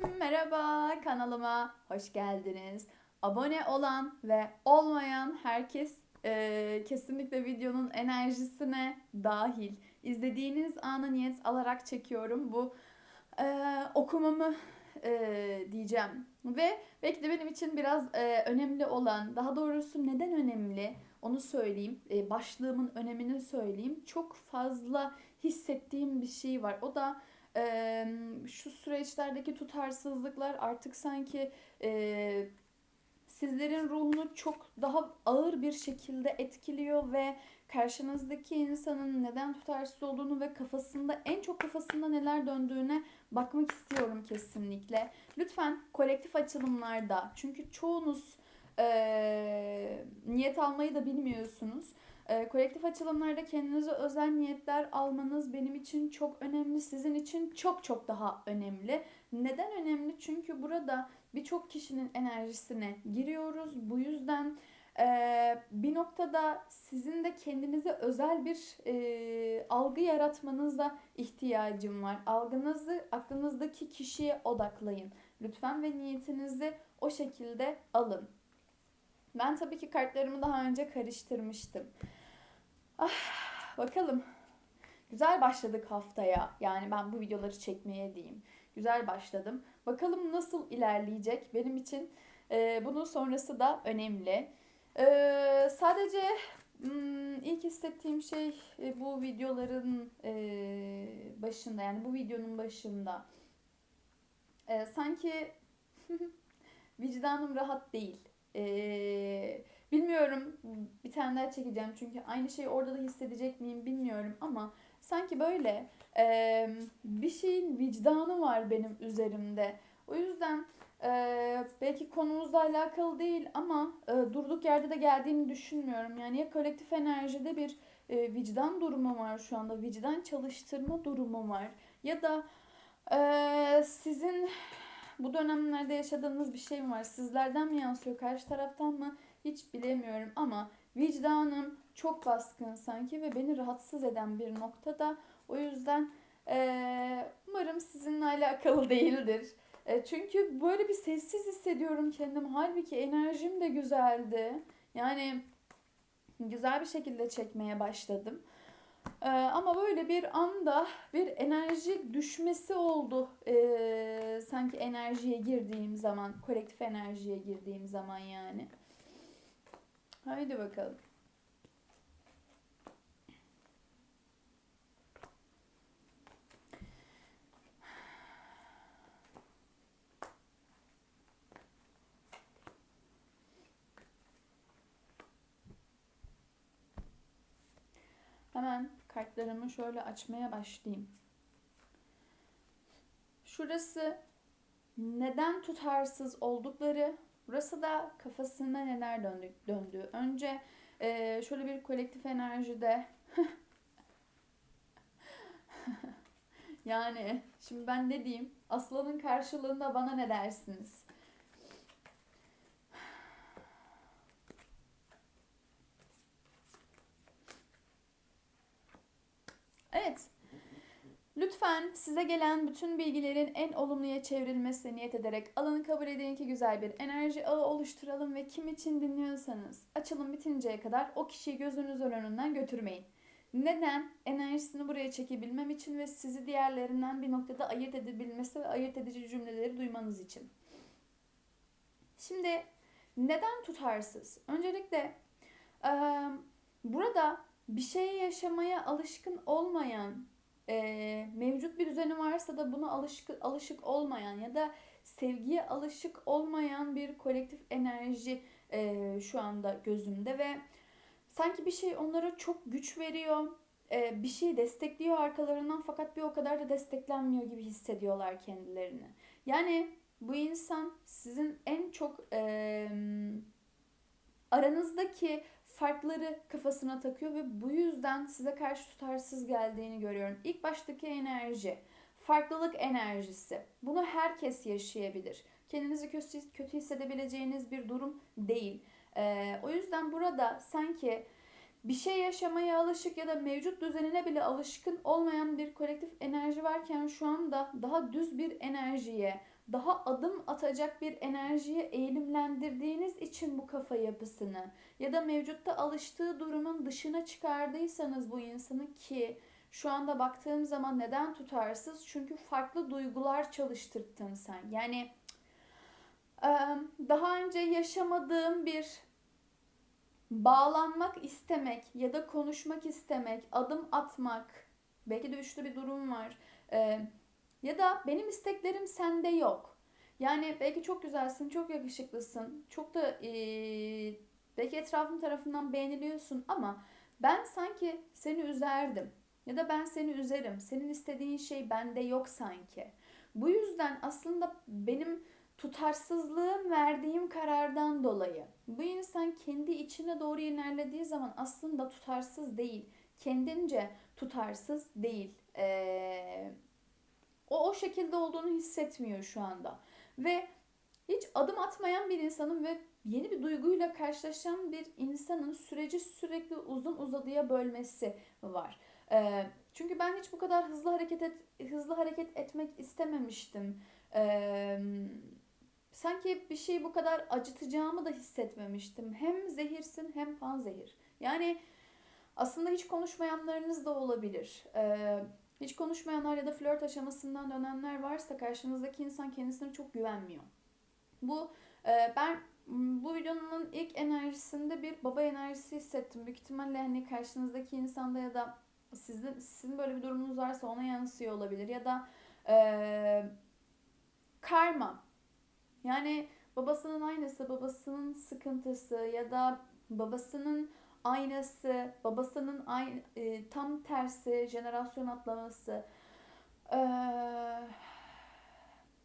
Merhaba kanalıma hoş geldiniz. Abone olan ve olmayan herkes e, kesinlikle videonun enerjisine dahil. İzlediğiniz ana niyet alarak çekiyorum bu e, okumamı e, diyeceğim. Ve belki de benim için biraz e, önemli olan, daha doğrusu neden önemli onu söyleyeyim. E, başlığımın önemini söyleyeyim. Çok fazla hissettiğim bir şey var. O da e, şu süreçlerdeki tutarsızlıklar artık sanki e, sizlerin ruhunu çok daha ağır bir şekilde etkiliyor ve karşınızdaki insanın neden tutarsız olduğunu ve kafasında en çok kafasında neler döndüğüne bakmak istiyorum kesinlikle. Lütfen kolektif açılımlarda çünkü çoğunuz e, niyet almayı da bilmiyorsunuz. E, kolektif açılımlarda kendinize özel niyetler almanız benim için çok önemli. Sizin için çok çok daha önemli. Neden önemli? Çünkü burada birçok kişinin enerjisine giriyoruz. Bu yüzden e, bir noktada sizin de kendinize özel bir e, algı yaratmanıza ihtiyacım var. Algınızı aklınızdaki kişiye odaklayın. Lütfen ve niyetinizi o şekilde alın. Ben tabii ki kartlarımı daha önce karıştırmıştım. Ah, bakalım. Güzel başladık haftaya. Yani ben bu videoları çekmeye diyeyim. Güzel başladım. Bakalım nasıl ilerleyecek benim için. E, bunun sonrası da önemli. E, sadece hmm, ilk hissettiğim şey e, bu videoların e, başında yani bu videonun başında e, sanki vicdanım rahat değil. Ee, bilmiyorum bir tane daha çekeceğim çünkü aynı şeyi orada da hissedecek miyim bilmiyorum ama sanki böyle e, bir şeyin vicdanı var benim üzerimde. O yüzden e, belki konumuzla alakalı değil ama e, durduk yerde de geldiğini düşünmüyorum. Yani ya kolektif enerjide bir e, vicdan durumu var şu anda, vicdan çalıştırma durumu var ya da e, sizin bu dönemlerde yaşadığınız bir şey mi var? Sizlerden mi yansıyor, karşı taraftan mı? Hiç bilemiyorum ama vicdanım çok baskın sanki ve beni rahatsız eden bir noktada. O yüzden ee, umarım sizinle alakalı değildir. E, çünkü böyle bir sessiz hissediyorum kendimi. Halbuki enerjim de güzeldi. Yani güzel bir şekilde çekmeye başladım. Ee, ama böyle bir anda bir enerji düşmesi oldu. Ee, sanki enerjiye girdiğim zaman, kolektif enerjiye girdiğim zaman yani. Haydi bakalım. Hemen kartlarımı şöyle açmaya başlayayım. Şurası neden tutarsız oldukları, burası da kafasında neler döndü, döndüğü. Önce e, şöyle bir kolektif enerjide yani şimdi ben ne diyeyim? Aslanın karşılığında bana ne dersiniz? Evet. Lütfen size gelen bütün bilgilerin en olumluya çevrilmesine niyet ederek alanı kabul edin ki güzel bir enerji ağı oluşturalım ve kim için dinliyorsanız açılım bitinceye kadar o kişiyi gözünüzün önünden götürmeyin. Neden? Enerjisini buraya çekebilmem için ve sizi diğerlerinden bir noktada ayırt edebilmesi ve ayırt edici cümleleri duymanız için. Şimdi neden tutarsız? Öncelikle burada bir şey yaşamaya alışkın olmayan, e, mevcut bir düzeni varsa da buna alışık, alışık olmayan ya da sevgiye alışık olmayan bir kolektif enerji e, şu anda gözümde ve sanki bir şey onlara çok güç veriyor, bir şey destekliyor arkalarından fakat bir o kadar da desteklenmiyor gibi hissediyorlar kendilerini. Yani bu insan sizin en çok e, aranızdaki farkları kafasına takıyor ve bu yüzden size karşı tutarsız geldiğini görüyorum. İlk baştaki enerji, farklılık enerjisi. Bunu herkes yaşayabilir. Kendinizi kötü, hissedebileceğiniz bir durum değil. Ee, o yüzden burada sanki bir şey yaşamaya alışık ya da mevcut düzenine bile alışkın olmayan bir kolektif enerji varken şu anda daha düz bir enerjiye, daha adım atacak bir enerjiye eğilimlendirdiğiniz için bu kafa yapısını ya da mevcutta alıştığı durumun dışına çıkardıysanız bu insanı ki şu anda baktığım zaman neden tutarsız? Çünkü farklı duygular çalıştırttın sen. Yani daha önce yaşamadığım bir bağlanmak istemek ya da konuşmak istemek, adım atmak, belki de üçlü bir durum var. Ya da benim isteklerim sende yok. Yani belki çok güzelsin, çok yakışıklısın, çok da e, belki etrafın tarafından beğeniliyorsun ama ben sanki seni üzerdim ya da ben seni üzerim. Senin istediğin şey bende yok sanki. Bu yüzden aslında benim tutarsızlığım verdiğim karardan dolayı bu insan kendi içine doğru ilerlediği zaman aslında tutarsız değil. Kendince tutarsız değil. Ee, o o şekilde olduğunu hissetmiyor şu anda. Ve hiç adım atmayan bir insanın ve yeni bir duyguyla karşılaşan bir insanın süreci sürekli uzun uzadıya bölmesi var. Ee, çünkü ben hiç bu kadar hızlı hareket et, hızlı hareket etmek istememiştim. Ee, sanki bir şeyi bu kadar acıtacağımı da hissetmemiştim. Hem zehirsin hem panzehir. Yani aslında hiç konuşmayanlarınız da olabilir. Ee, hiç konuşmayanlar ya da flört aşamasından dönenler varsa karşınızdaki insan kendisine çok güvenmiyor. Bu e, ben bu videonun ilk enerjisinde bir baba enerjisi hissettim. Büyük ihtimalle hani karşınızdaki insanda ya da sizin sizin böyle bir durumunuz varsa ona yansıyor olabilir ya da e, karma yani babasının aynısı, babasının sıkıntısı ya da babasının aynası, babasının aynı, e, tam tersi, jenerasyon atlaması. Ee,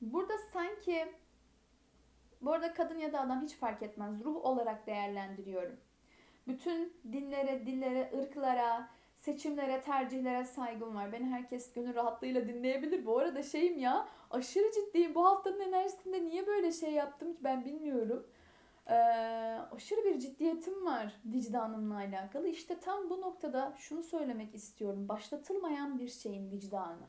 burada sanki bu arada kadın ya da adam hiç fark etmez. Ruh olarak değerlendiriyorum. Bütün dinlere, dillere, ırklara, seçimlere, tercihlere saygım var. Beni herkes gönül rahatlığıyla dinleyebilir. Bu arada şeyim ya aşırı ciddiyim. Bu haftanın enerjisinde niye böyle şey yaptım ki ben bilmiyorum. Ee, aşırı bir ciddiyetim var vicdanımla alakalı. İşte tam bu noktada şunu söylemek istiyorum. Başlatılmayan bir şeyin vicdanı.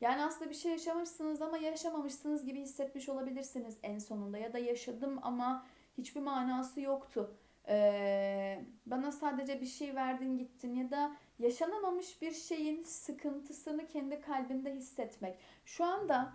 Yani aslında bir şey yaşamışsınız ama yaşamamışsınız gibi hissetmiş olabilirsiniz en sonunda. Ya da yaşadım ama hiçbir manası yoktu. Ee, bana sadece bir şey verdin gittin ya da yaşanamamış bir şeyin sıkıntısını kendi kalbinde hissetmek. Şu anda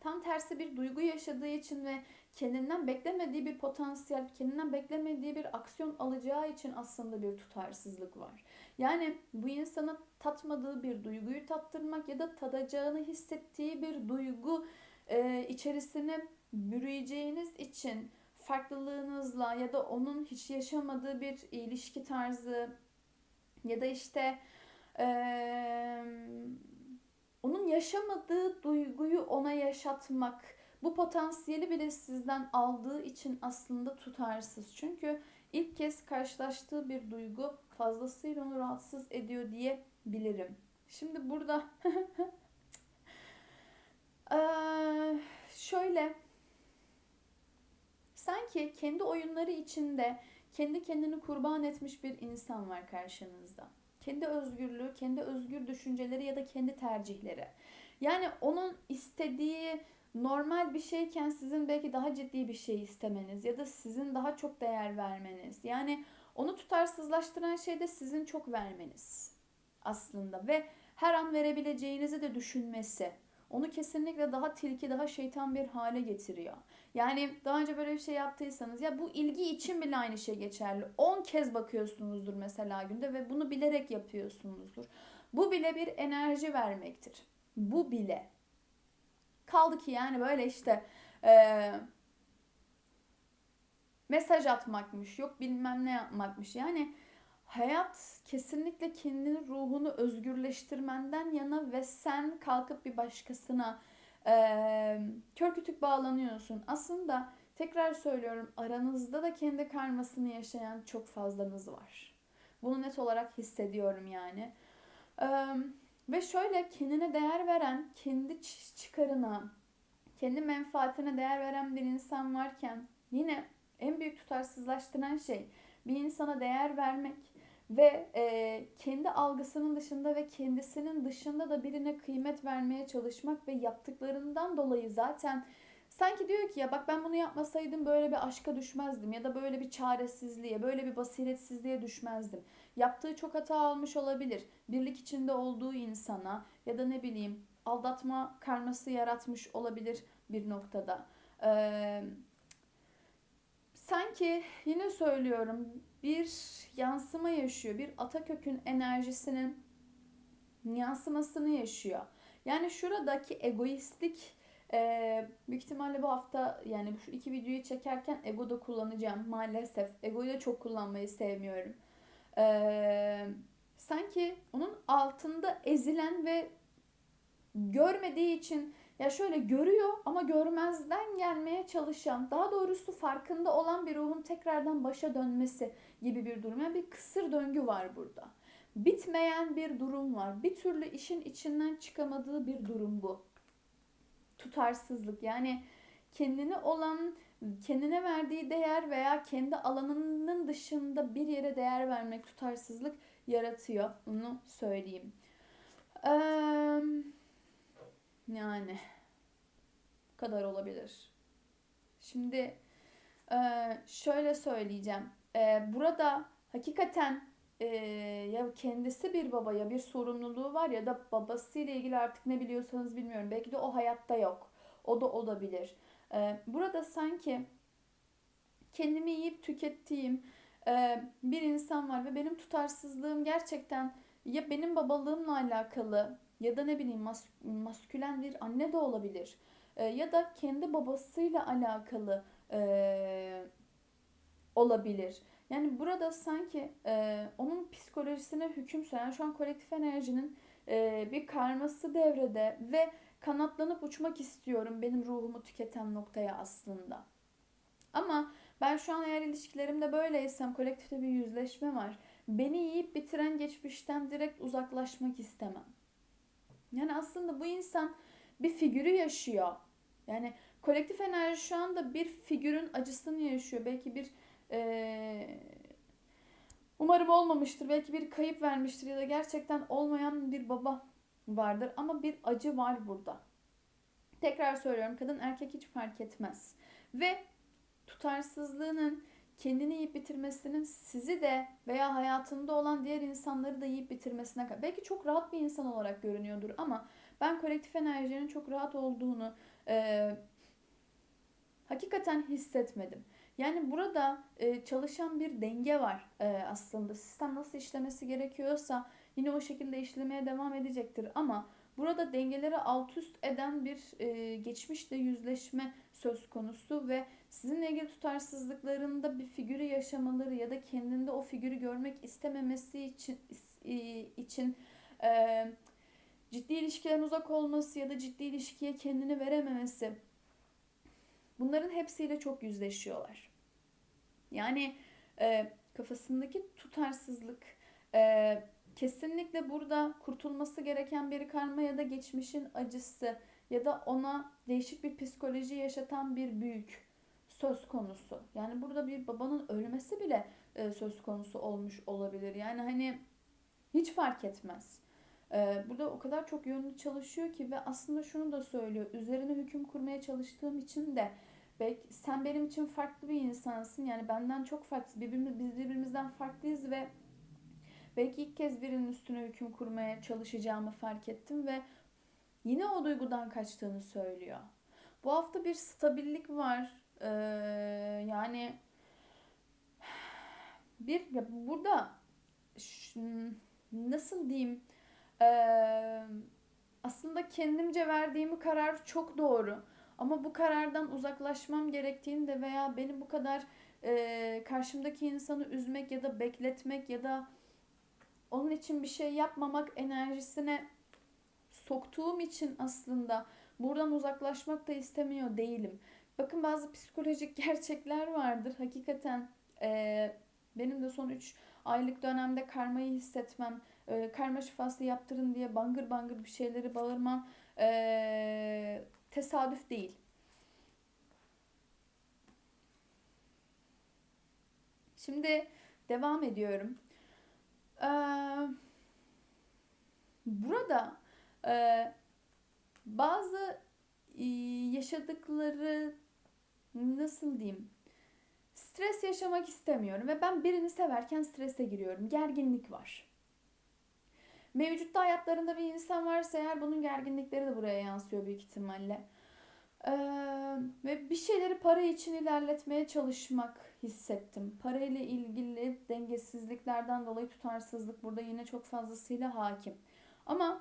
tam tersi bir duygu yaşadığı için ve kendinden beklemediği bir potansiyel, kendinden beklemediği bir aksiyon alacağı için aslında bir tutarsızlık var. Yani bu insana tatmadığı bir duyguyu tattırmak ya da tadacağını hissettiği bir duygu e, içerisine bürüyeceğiniz için farklılığınızla ya da onun hiç yaşamadığı bir ilişki tarzı ya da işte ee, onun yaşamadığı duyguyu ona yaşatmak bu potansiyeli bile sizden aldığı için aslında tutarsız. Çünkü ilk kez karşılaştığı bir duygu fazlasıyla onu rahatsız ediyor diye bilirim. Şimdi burada ee, şöyle sanki kendi oyunları içinde kendi kendini kurban etmiş bir insan var karşınızda. Kendi özgürlüğü, kendi özgür düşünceleri ya da kendi tercihleri. Yani onun istediği normal bir şeyken sizin belki daha ciddi bir şey istemeniz ya da sizin daha çok değer vermeniz. Yani onu tutarsızlaştıran şey de sizin çok vermeniz aslında ve her an verebileceğinizi de düşünmesi. Onu kesinlikle daha tilki, daha şeytan bir hale getiriyor. Yani daha önce böyle bir şey yaptıysanız ya bu ilgi için bile aynı şey geçerli. 10 kez bakıyorsunuzdur mesela günde ve bunu bilerek yapıyorsunuzdur. Bu bile bir enerji vermektir. Bu bile. Kaldı ki yani böyle işte e, mesaj atmakmış, yok bilmem ne yapmakmış. Yani hayat kesinlikle kendini ruhunu özgürleştirmenden yana ve sen kalkıp bir başkasına e, kör kütük bağlanıyorsun. Aslında tekrar söylüyorum aranızda da kendi karmasını yaşayan çok fazlanız var. Bunu net olarak hissediyorum yani. E, ve şöyle kendine değer veren, kendi çıkarına, kendi menfaatine değer veren bir insan varken yine en büyük tutarsızlaştıran şey bir insana değer vermek ve e, kendi algısının dışında ve kendisinin dışında da birine kıymet vermeye çalışmak ve yaptıklarından dolayı zaten sanki diyor ki ya bak ben bunu yapmasaydım böyle bir aşka düşmezdim ya da böyle bir çaresizliğe, böyle bir basiretsizliğe düşmezdim. Yaptığı çok hata almış olabilir. Birlik içinde olduğu insana ya da ne bileyim aldatma karması yaratmış olabilir bir noktada. Ee, sanki yine söylüyorum bir yansıma yaşıyor. Bir Atakök'ün enerjisinin yansımasını yaşıyor. Yani şuradaki egoistlik e, büyük ihtimalle bu hafta yani şu iki videoyu çekerken ego da kullanacağım maalesef. Egoyu da çok kullanmayı sevmiyorum. E, sanki onun altında ezilen ve görmediği için ya şöyle görüyor ama görmezden gelmeye çalışan, daha doğrusu farkında olan bir ruhun tekrardan başa dönmesi gibi bir durum. Yani bir kısır döngü var burada. Bitmeyen bir durum var. Bir türlü işin içinden çıkamadığı bir durum bu. Tutarsızlık yani kendine olan kendine verdiği değer veya kendi alanının dışında bir yere değer vermek tutarsızlık yaratıyor. Bunu söyleyeyim. Eee yani kadar olabilir. Şimdi şöyle söyleyeceğim. Burada hakikaten ya kendisi bir baba ya bir sorumluluğu var ya da babasıyla ilgili artık ne biliyorsanız bilmiyorum. Belki de o hayatta yok. O da olabilir. Burada sanki kendimi yiyip tükettiğim bir insan var ve benim tutarsızlığım gerçekten ya benim babalığımla alakalı ya da ne bileyim mas maskülen bir anne de olabilir. E, ya da kendi babasıyla alakalı e, olabilir. Yani burada sanki e, onun psikolojisine hüküm süren şu an kolektif enerjinin e, bir karması devrede ve kanatlanıp uçmak istiyorum benim ruhumu tüketen noktaya aslında. Ama ben şu an eğer ilişkilerimde böyleysem kolektifte bir yüzleşme var. Beni yiyip bitiren geçmişten direkt uzaklaşmak istemem. Yani aslında bu insan bir figürü yaşıyor. Yani kolektif enerji şu anda bir figürün acısını yaşıyor. Belki bir ee, umarım olmamıştır. Belki bir kayıp vermiştir ya da gerçekten olmayan bir baba vardır. Ama bir acı var burada. Tekrar söylüyorum kadın erkek hiç fark etmez. Ve tutarsızlığının kendini yiyip bitirmesinin sizi de veya hayatında olan diğer insanları da yiyip bitirmesine kadar. Belki çok rahat bir insan olarak görünüyordur ama ben kolektif enerjinin çok rahat olduğunu e, hakikaten hissetmedim. Yani burada e, çalışan bir denge var e, aslında. Sistem nasıl işlemesi gerekiyorsa yine o şekilde işlemeye devam edecektir ama burada dengeleri alt üst eden bir e, geçmişle yüzleşme söz konusu ve sizinle ilgili tutarsızlıklarında bir figürü yaşamaları ya da kendinde o figürü görmek istememesi için için e, ciddi ilişkilerin uzak olması ya da ciddi ilişkiye kendini verememesi bunların hepsiyle çok yüzleşiyorlar. Yani e, kafasındaki tutarsızlık e, kesinlikle burada kurtulması gereken bir karma ya da geçmişin acısı ya da ona değişik bir psikoloji yaşatan bir büyük söz konusu. Yani burada bir babanın ölmesi bile e, söz konusu olmuş olabilir. Yani hani hiç fark etmez. E, burada o kadar çok yönlü çalışıyor ki ve aslında şunu da söylüyor. Üzerine hüküm kurmaya çalıştığım için de belki sen benim için farklı bir insansın. Yani benden çok farklı. Birbirimiz, biz birbirimizden farklıyız ve belki ilk kez birinin üstüne hüküm kurmaya çalışacağımı fark ettim ve yine o duygudan kaçtığını söylüyor. Bu hafta bir stabillik var. Ee, yani bir ya burada nasıl diyeyim ee, aslında kendimce verdiğim karar çok doğru. Ama bu karardan uzaklaşmam gerektiğini de veya beni bu kadar e, karşımdaki insanı üzmek ya da bekletmek ya da onun için bir şey yapmamak enerjisine soktuğum için aslında buradan uzaklaşmak da istemiyor değilim. Bakın bazı psikolojik gerçekler vardır. Hakikaten e, benim de son 3 aylık dönemde karmayı hissetmem, e, karma şifası yaptırın diye bangır bangır bir şeyleri bağırmam e, tesadüf değil. Şimdi devam ediyorum. Burada e, bazı e, yaşadıkları nasıl diyeyim stres yaşamak istemiyorum ve ben birini severken strese giriyorum. Gerginlik var. Mevcutta hayatlarında bir insan varsa eğer bunun gerginlikleri de buraya yansıyor büyük ihtimalle. Ee, ve bir şeyleri para için ilerletmeye çalışmak hissettim. Parayla ilgili dengesizliklerden dolayı tutarsızlık burada yine çok fazlasıyla hakim. Ama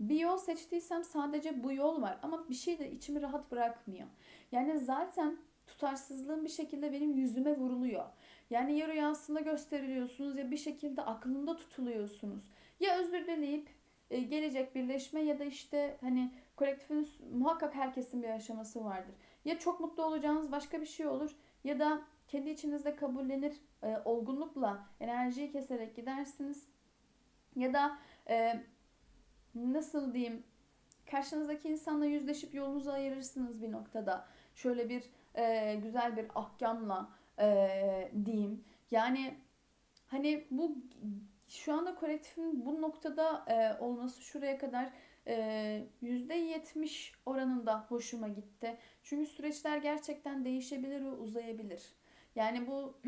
bir yol seçtiysem sadece bu yol var ama bir şey de içimi rahat bırakmıyor. Yani zaten tutarsızlığın bir şekilde benim yüzüme vuruluyor. Yani ya rüyasında gösteriliyorsunuz ya bir şekilde aklında tutuluyorsunuz. Ya özür dileyip e, gelecek birleşme ya da işte hani kolektifin muhakkak herkesin bir aşaması vardır. Ya çok mutlu olacağınız başka bir şey olur ya da kendi içinizde kabullenir e, olgunlukla enerjiyi keserek gidersiniz. Ya da e, nasıl diyeyim karşınızdaki insanla yüzleşip yolunuzu ayırırsınız bir noktada. Şöyle bir e, güzel bir ahkamla e, diyeyim. Yani hani bu şu anda kolektifin bu noktada e, olması şuraya kadar %70 oranında hoşuma gitti. Çünkü süreçler gerçekten değişebilir ve uzayabilir. Yani bu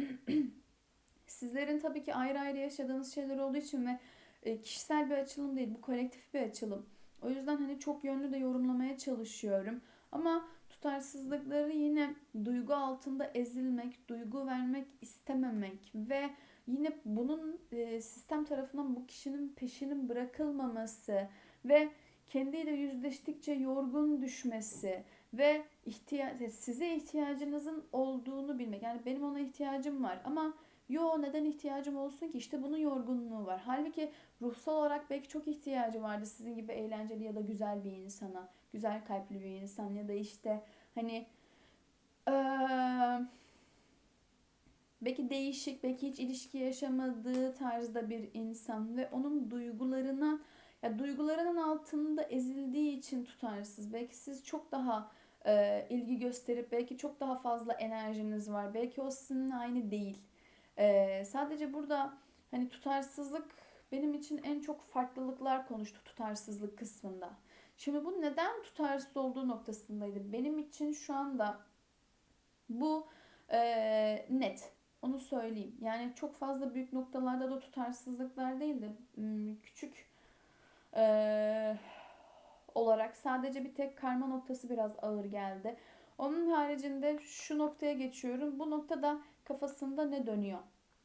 sizlerin tabii ki ayrı ayrı yaşadığınız şeyler olduğu için ve e, kişisel bir açılım değil, bu kolektif bir açılım. O yüzden hani çok yönlü de yorumlamaya çalışıyorum. Ama tutarsızlıkları yine duygu altında ezilmek, duygu vermek istememek ve yine bunun e, sistem tarafından bu kişinin peşinin bırakılmaması ve kendiyle yüzleştikçe yorgun düşmesi ve ihtiyaç size ihtiyacınızın olduğunu bilmek. Yani benim ona ihtiyacım var ama yo neden ihtiyacım olsun ki? İşte bunun yorgunluğu var. Halbuki ruhsal olarak belki çok ihtiyacı vardı sizin gibi eğlenceli ya da güzel bir insana, güzel kalpli bir insan ya da işte hani ee, belki değişik, belki hiç ilişki yaşamadığı tarzda bir insan ve onun duygularına ya duygularının altında ezildiği için tutarsız. Belki siz çok daha e, ilgi gösterip belki çok daha fazla enerjiniz var. Belki o sizinle aynı değil. E, sadece burada hani tutarsızlık benim için en çok farklılıklar konuştu tutarsızlık kısmında. Şimdi bu neden tutarsız olduğu noktasındaydı. Benim için şu anda bu e, net. Onu söyleyeyim. Yani çok fazla büyük noktalarda da tutarsızlıklar değil de küçük e, olarak sadece bir tek karma noktası biraz ağır geldi. Onun haricinde şu noktaya geçiyorum. Bu noktada kafasında ne dönüyor?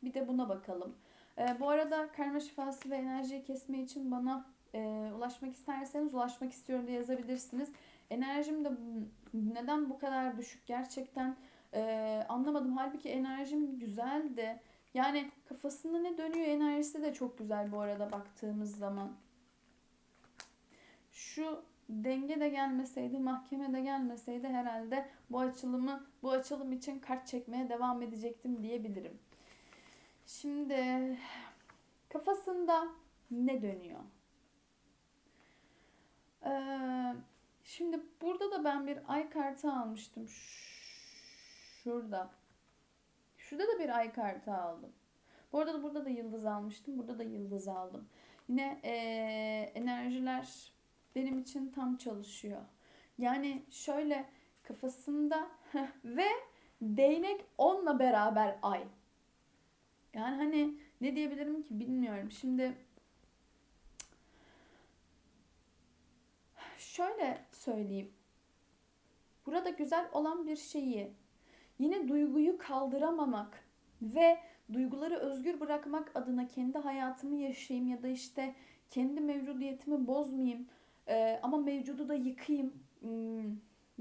Bir de buna bakalım. E, bu arada karma şifası ve enerjiyi kesme için bana e, ulaşmak isterseniz ulaşmak istiyorum diye yazabilirsiniz. Enerjim de neden bu kadar düşük gerçekten e, anlamadım. Halbuki enerjim güzeldi. Yani kafasında ne dönüyor enerjisi de çok güzel bu arada baktığımız zaman. Şu denge de gelmeseydi, mahkeme de gelmeseydi herhalde bu açılımı bu açılım için kart çekmeye devam edecektim diyebilirim. Şimdi kafasında ne dönüyor? Ee, şimdi burada da ben bir ay kartı almıştım. Şurada. Şurada da bir ay kartı aldım. Bu arada da burada da yıldız almıştım. Burada da yıldız aldım. Yine ee, enerjiler benim için tam çalışıyor. Yani şöyle kafasında ve değnek onunla beraber ay. Yani hani ne diyebilirim ki bilmiyorum. Şimdi şöyle söyleyeyim. Burada güzel olan bir şeyi yine duyguyu kaldıramamak ve duyguları özgür bırakmak adına kendi hayatımı yaşayayım ya da işte kendi mevcudiyetimi bozmayayım e, ama mevcudu da yıkayım hmm,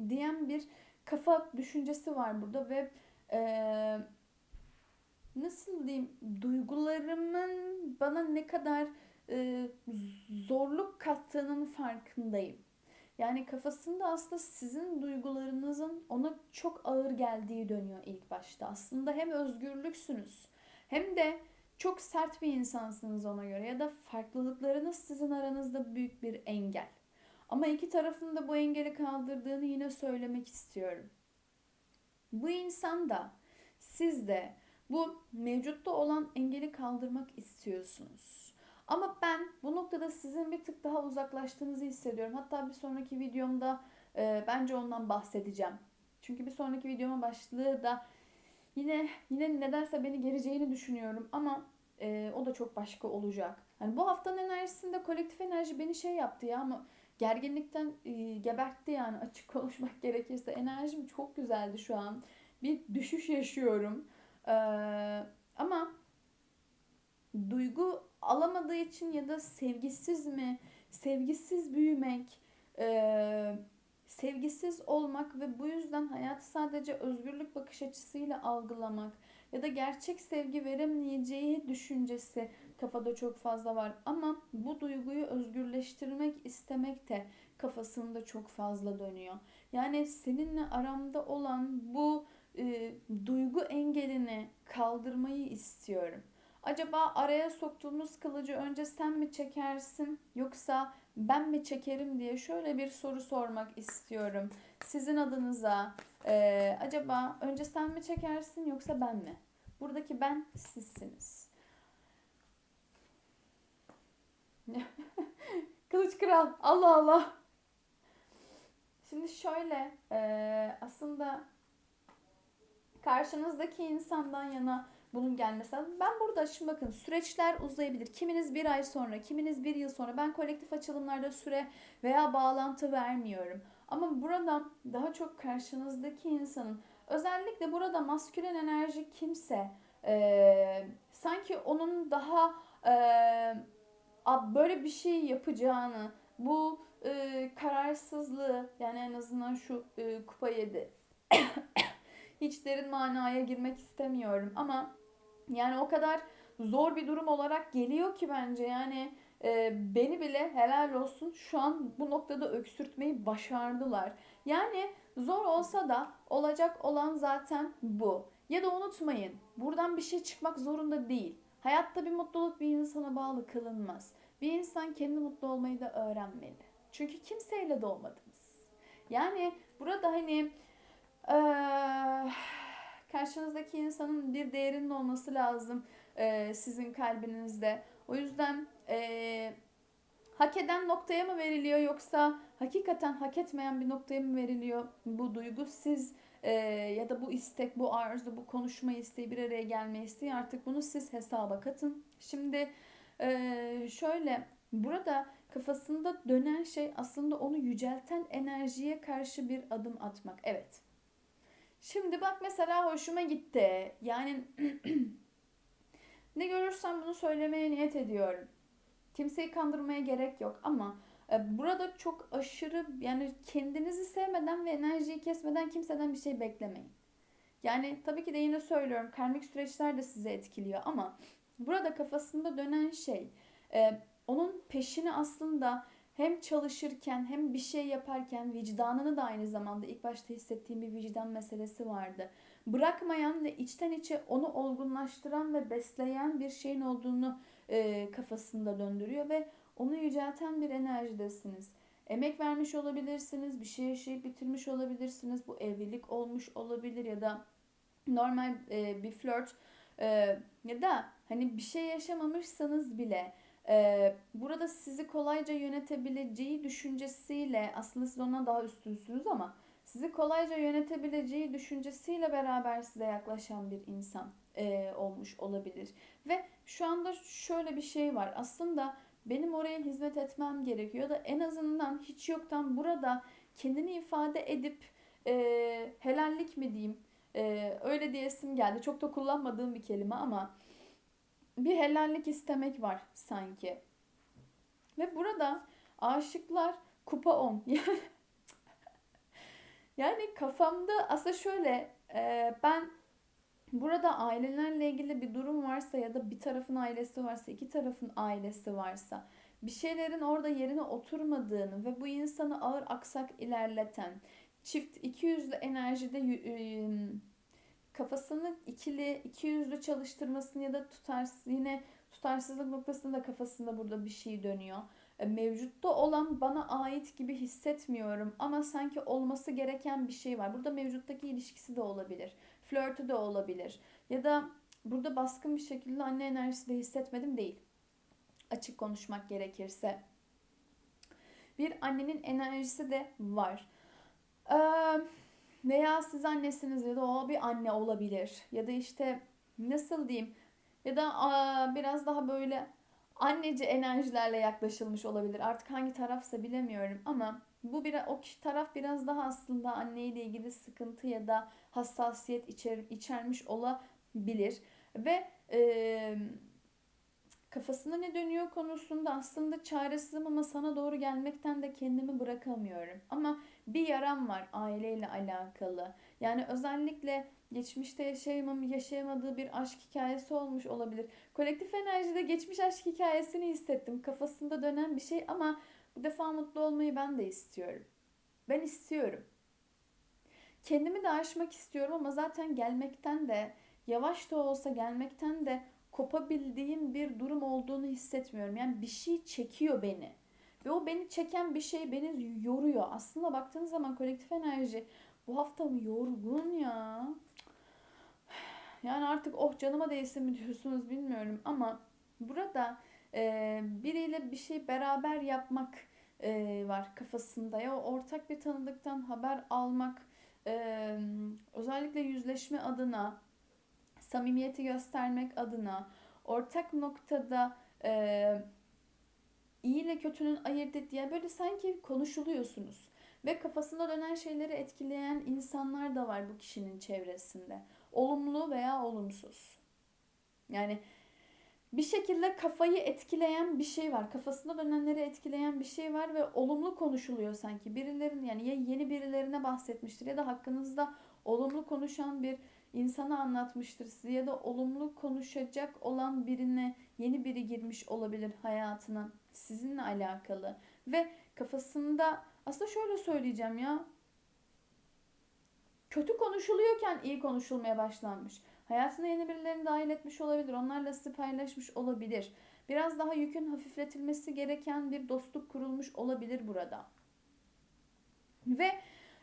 diyen bir kafa düşüncesi var burada ve e, nasıl diyeyim duygularımın bana ne kadar e, zorluk kattığının farkındayım. Yani kafasında aslında sizin duygularınızın ona çok ağır geldiği dönüyor ilk başta. Aslında hem özgürlüksünüz hem de çok sert bir insansınız ona göre ya da farklılıklarınız sizin aranızda büyük bir engel. Ama iki tarafın da bu engeli kaldırdığını yine söylemek istiyorum. Bu insan da siz de Bu mevcutta olan engeli kaldırmak istiyorsunuz. Ama ben bu noktada sizin bir tık daha uzaklaştığınızı hissediyorum. Hatta bir sonraki videomda e, bence ondan bahsedeceğim. Çünkü bir sonraki videomun başlığı da yine yine nedense beni gereceğini düşünüyorum ama e, o da çok başka olacak. Hani bu haftanın enerjisinde kolektif enerji beni şey yaptı ya ama gerginlikten e, gebertti yani açık konuşmak gerekirse. Enerjim çok güzeldi şu an. Bir düşüş yaşıyorum. Ee, ama duygu alamadığı için ya da sevgisiz mi, sevgisiz büyümek, e, sevgisiz olmak ve bu yüzden hayatı sadece özgürlük bakış açısıyla algılamak ya da gerçek sevgi veremeyeceği düşüncesi kafada çok fazla var. Ama bu duyguyu özgürleştirmek istemek de kafasında çok fazla dönüyor. Yani seninle aramda olan bu e, duygu engelini kaldırmayı istiyorum. Acaba araya soktuğumuz kılıcı önce sen mi çekersin yoksa ben mi çekerim diye şöyle bir soru sormak istiyorum. Sizin adınıza e, acaba önce sen mi çekersin yoksa ben mi? Buradaki ben sizsiniz. Kılıç Kral Allah Allah. Şimdi şöyle e, aslında karşınızdaki insandan yana bunun gelmesi. Ben burada şimdi bakın süreçler uzayabilir. Kiminiz bir ay sonra, kiminiz bir yıl sonra. Ben kolektif açılımlarda süre veya bağlantı vermiyorum. Ama burada daha çok karşınızdaki insanın özellikle burada maskülen enerji kimse e, sanki onun daha e, böyle bir şey yapacağını bu e, kararsızlığı yani en azından şu e, kupa yedi hiç derin manaya girmek istemiyorum ama yani o kadar zor bir durum olarak geliyor ki bence yani e, beni bile helal olsun şu an bu noktada öksürtmeyi başardılar. Yani zor olsa da olacak olan zaten bu. Ya da unutmayın buradan bir şey çıkmak zorunda değil. Hayatta bir mutluluk bir insana bağlı kılınmaz. Bir insan kendi mutlu olmayı da öğrenmeli. Çünkü kimseyle doğmadınız. Yani burada hani ee, karşınızdaki insanın bir değerinin olması lazım e, sizin kalbinizde. O yüzden e, hak eden noktaya mı veriliyor yoksa hakikaten hak etmeyen bir noktaya mı veriliyor bu duygu siz e, ya da bu istek, bu arzu, bu konuşma isteği, bir araya gelme isteği artık bunu siz hesaba katın. Şimdi e, şöyle burada kafasında dönen şey aslında onu yücelten enerjiye karşı bir adım atmak. Evet Şimdi bak mesela hoşuma gitti. Yani ne görürsem bunu söylemeye niyet ediyorum. Kimseyi kandırmaya gerek yok ama burada çok aşırı yani kendinizi sevmeden ve enerjiyi kesmeden kimseden bir şey beklemeyin. Yani tabii ki de yine söylüyorum karmik süreçler de sizi etkiliyor ama burada kafasında dönen şey e, onun peşini aslında hem çalışırken hem bir şey yaparken vicdanını da aynı zamanda ilk başta hissettiğim bir vicdan meselesi vardı. Bırakmayan ve içten içe onu olgunlaştıran ve besleyen bir şeyin olduğunu e, kafasında döndürüyor ve onu yücelten bir enerjidesiniz. Emek vermiş olabilirsiniz, bir şey yaşayıp bitirmiş olabilirsiniz. Bu evlilik olmuş olabilir ya da normal e, bir flört e, ya da hani bir şey yaşamamışsanız bile ee, burada sizi kolayca yönetebileceği düşüncesiyle aslında siz ondan daha üstünsünüz ama sizi kolayca yönetebileceği düşüncesiyle beraber size yaklaşan bir insan e, olmuş olabilir. Ve şu anda şöyle bir şey var. Aslında benim oraya hizmet etmem gerekiyor da en azından hiç yoktan burada kendini ifade edip e, helallik mi diyeyim e, öyle diyesim geldi. Çok da kullanmadığım bir kelime ama bir helallik istemek var sanki. Ve burada aşıklar kupa 10. yani kafamda aslında şöyle e, ben burada ailelerle ilgili bir durum varsa ya da bir tarafın ailesi varsa iki tarafın ailesi varsa bir şeylerin orada yerine oturmadığını ve bu insanı ağır aksak ilerleten çift iki yüzlü enerjide kafasını ikili, iki yüzlü çalıştırmasını ya da tutarsız yine tutarsızlık noktasında kafasında burada bir şey dönüyor. E, mevcutta olan bana ait gibi hissetmiyorum ama sanki olması gereken bir şey var. Burada mevcuttaki ilişkisi de olabilir. Flörtü de olabilir. Ya da burada baskın bir şekilde anne enerjisi de hissetmedim değil. Açık konuşmak gerekirse. Bir annenin enerjisi de var. Ee, veya siz annesiniz ya da o bir anne olabilir. Ya da işte nasıl diyeyim ya da aa, biraz daha böyle anneci enerjilerle yaklaşılmış olabilir. Artık hangi tarafsa bilemiyorum ama bu bir o taraf biraz daha aslında anneyle ilgili sıkıntı ya da hassasiyet içer, içermiş olabilir ve e, kafasında ne dönüyor konusunda aslında çaresizim ama sana doğru gelmekten de kendimi bırakamıyorum. Ama bir yaram var aileyle alakalı. Yani özellikle geçmişte yaşayamam, yaşayamadığı bir aşk hikayesi olmuş olabilir. Kolektif enerjide geçmiş aşk hikayesini hissettim. Kafasında dönen bir şey ama bu defa mutlu olmayı ben de istiyorum. Ben istiyorum. Kendimi de aşmak istiyorum ama zaten gelmekten de yavaş da olsa gelmekten de kopabildiğim bir durum olduğunu hissetmiyorum. Yani bir şey çekiyor beni. Ve o beni çeken bir şey beni yoruyor. Aslında baktığınız zaman kolektif enerji bu hafta yorgun ya? Yani artık oh canıma değsin mi diyorsunuz bilmiyorum ama burada e, biriyle bir şey beraber yapmak e, var kafasında. Ya ortak bir tanıdıktan haber almak, e, özellikle yüzleşme adına, samimiyeti göstermek adına, ortak noktada e, iyi ile kötünün ayırt ettiği böyle sanki konuşuluyorsunuz. Ve kafasında dönen şeyleri etkileyen insanlar da var bu kişinin çevresinde. Olumlu veya olumsuz. Yani bir şekilde kafayı etkileyen bir şey var. Kafasında dönenleri etkileyen bir şey var ve olumlu konuşuluyor sanki. Birilerin yani ya yeni birilerine bahsetmiştir ya da hakkınızda olumlu konuşan bir insana anlatmıştır size ya da olumlu konuşacak olan birine yeni biri girmiş olabilir hayatına sizinle alakalı ve kafasında aslında şöyle söyleyeceğim ya kötü konuşuluyorken iyi konuşulmaya başlanmış. Hayatına yeni birilerini dahil etmiş olabilir. Onlarla sizi paylaşmış olabilir. Biraz daha yükün hafifletilmesi gereken bir dostluk kurulmuş olabilir burada. Ve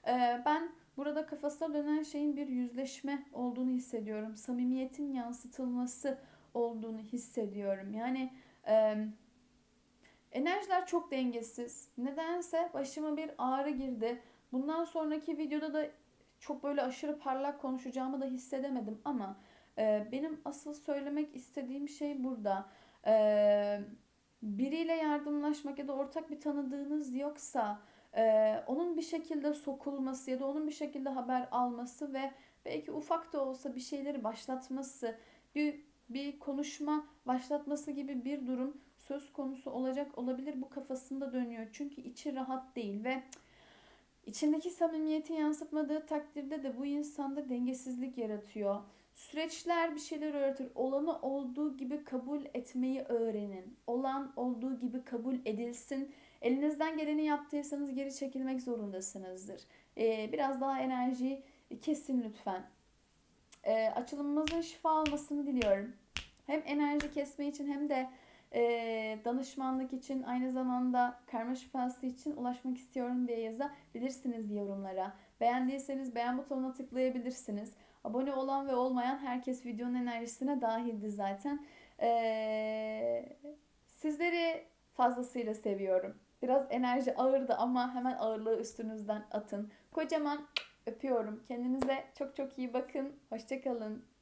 e, ben burada kafasına dönen şeyin bir yüzleşme olduğunu hissediyorum. Samimiyetin yansıtılması olduğunu hissediyorum. Yani e, enerjiler çok dengesiz. Nedense başıma bir ağrı girdi. Bundan sonraki videoda da çok böyle aşırı parlak konuşacağımı da hissedemedim ama e, benim asıl söylemek istediğim şey burada. E, biriyle yardımlaşmak ya da ortak bir tanıdığınız yoksa e, onun bir şekilde sokulması ya da onun bir şekilde haber alması ve belki ufak da olsa bir şeyleri başlatması, bir bir konuşma başlatması gibi bir durum söz konusu olacak olabilir. Bu kafasında dönüyor. Çünkü içi rahat değil ve İçindeki samimiyeti yansıtmadığı takdirde de bu insanda dengesizlik yaratıyor. Süreçler bir şeyler öğretir. Olanı olduğu gibi kabul etmeyi öğrenin. Olan olduğu gibi kabul edilsin. Elinizden geleni yaptıysanız geri çekilmek zorundasınızdır. Ee, biraz daha enerjiyi kesin lütfen. Ee, açılımımızın şifa olmasını diliyorum. Hem enerji kesme için hem de e, danışmanlık için aynı zamanda karma şifası için ulaşmak istiyorum diye yazabilirsiniz yorumlara. Beğendiyseniz beğen butonuna tıklayabilirsiniz. Abone olan ve olmayan herkes videonun enerjisine dahildi zaten. Ee, sizleri fazlasıyla seviyorum. Biraz enerji ağırdı ama hemen ağırlığı üstünüzden atın. Kocaman öpüyorum. Kendinize çok çok iyi bakın. Hoşçakalın.